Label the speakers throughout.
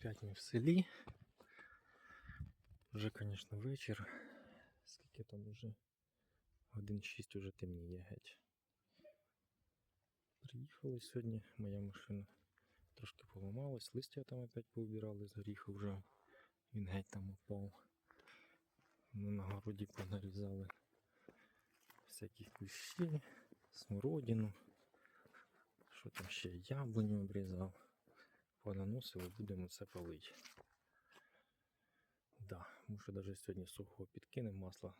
Speaker 1: Опять ми в селі. Вже, звісно, вечір. Скільки там уже? Годин 6 уже темніє геть. Приїхали сьогодні, моя машина трошки поламалась, листя там опять поубирали з горіха вже. Він геть там упав. Ну, на городі понарізали всякі кущі, смородину. Що там ще яблуню обрізав. Понаносили, будемо це палити. Да, може навіть сьогодні сухого підкинемо масла,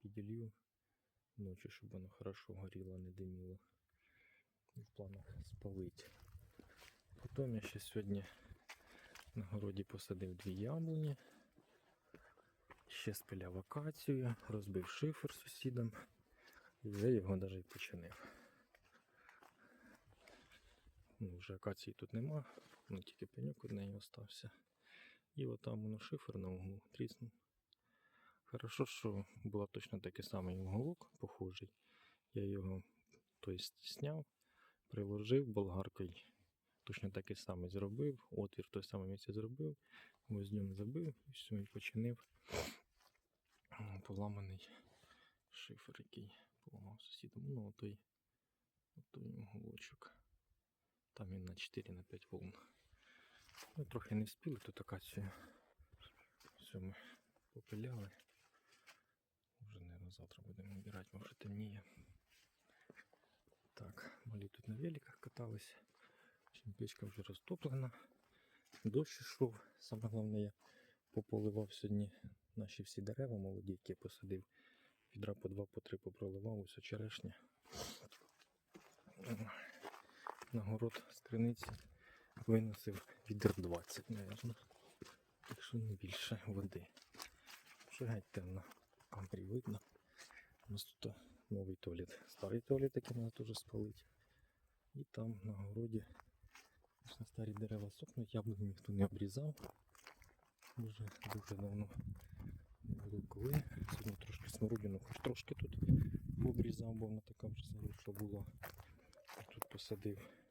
Speaker 1: піділью ночі, щоб воно хорошо горіло, не диміло. В планах спалити. Потім я ще сьогодні на городі посадив дві яблуні. Ще спиляв акацію, розбив шифер сусідам і вже його навіть починив. Ну, вже акації тут нема, ну тільки пеньок від неї остався. І от там воно шифер на углу тріснув. Хорошо, що була точно такий самий уголок, похожий. Я його тобто, сняв, приложив болгаркою. Точно такий самий зробив, отвір в той самий місці зробив, ньому забив і все, починив поламаний шифер, який поламав сусідом. Ну, отой, отой уголочок. Там він на 4 на 5 волн. Ну, трохи не вспіли, тут акацію. Все ми попиляли. Вже, наверное, завтра будемо вибирати, бо вже темніє. Так, малі тут на великах катались. Чим печка вже розтоплена. Дощ йшов. Саме головне, я пополивав сьогодні наші всі дерева молоді, які я посадив. Відра по два, по три попроливав, ось черешня. На город з криниці виносив відер 20, мабуть. Так що не більше води. Вже геть темно. Камері видно. У нас тут новий туалет. Старий туалет, який треба теж спалити. І там на городі на старі дерева сохнуть, яблуні ніхто не обрізав. Вже дуже давно було коли. Сьогодні трошки смородину, хоч трошки тут обрізав, бо вона така вже заросла була. Тут посадив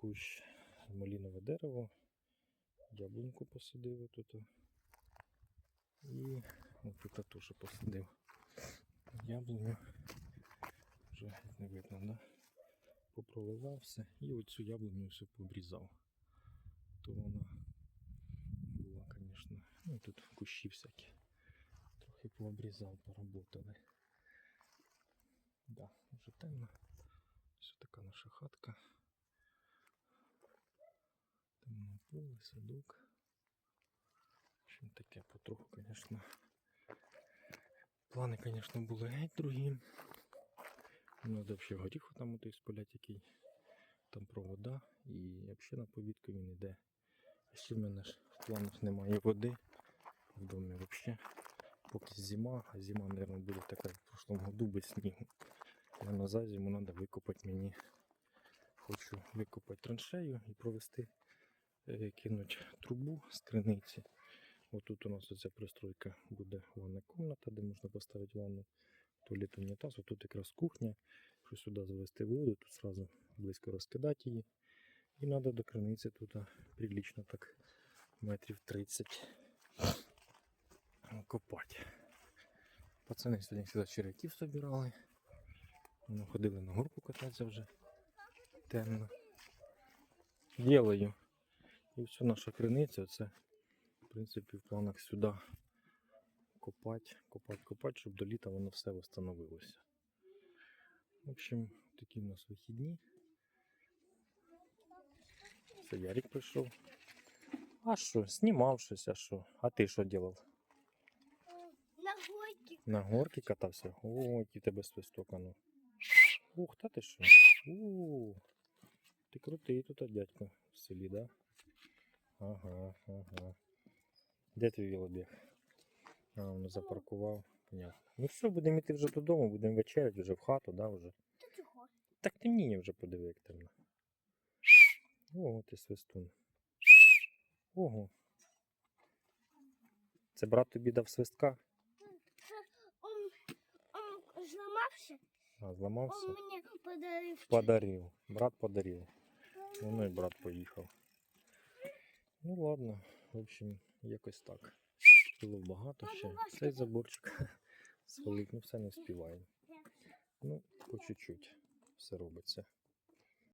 Speaker 1: кущ малінове дерево, яблуньку посадив тут. І тут теж посадив яблуню. Вже не видно, да? Попроливав все і оцю яблуню все пообрізав. То вона була, звісно. Ну тут кущі всякі. Трохи пообрізав, поработали. Да, вже темно. Ось така наша хатка. Темно поле, садок. Общем, таке потроху, звісно. Плани, звісно, були геть другі. Надо взагалі горіху там отой спалять, який там провода. І взагалі на повітку він йде. А в мене ж в планах немає води в домі взагалі. Поки зима, а зима, мабуть, буде така як в прошлому году без снігу. А на за зиму треба викопати мені. Хочу викопати траншею і провести, кинуть трубу з криниці. Отут у нас оця пристройка буде ванна кімната, де можна поставити ванну, туалет, унітаз. Отут якраз кухня. Що сюди завести воду, тут сразу близько розкидати її. І треба до криниці тут а, прилично так метрів 30 копати. Пацани сьогодні сюди черв'яків собирали. Вони ходили на горку кататися вже темно. Ділаю. І все наша криниця, це в принципі в планах сюди копати, копати, копати, щоб до літа воно все встановилося. В общем, такі в нас вихідні. Це Ярик прийшов. А що, знімав щось, а що? А ти що робив?
Speaker 2: На гойки.
Speaker 1: На горки катався? О, який тебе свисток, а ну. Ух, та ти що? У, ти крутий тут, дядько, в селі, да? Ага, ага. Де твій велобіг? А, воно запаркував. Понятно. Ну все, будемо йти вже додому, будемо вечеряти вже в хату, да, вже.
Speaker 2: Та чого?
Speaker 1: Так темніє вже подиви, як темно. Ого, ти свистун. Ого. Це брат тобі дав свистка?
Speaker 2: Це он, он зламався,
Speaker 1: А, зламався?
Speaker 2: он мені подарив.
Speaker 1: Подарив. Брат подарив. Воно і брат поїхав. Ну ладно, в общем, якось так. Було багато ще. Цей заборчик свалить, ну все не співає. Ну, по чуть-чуть все робиться.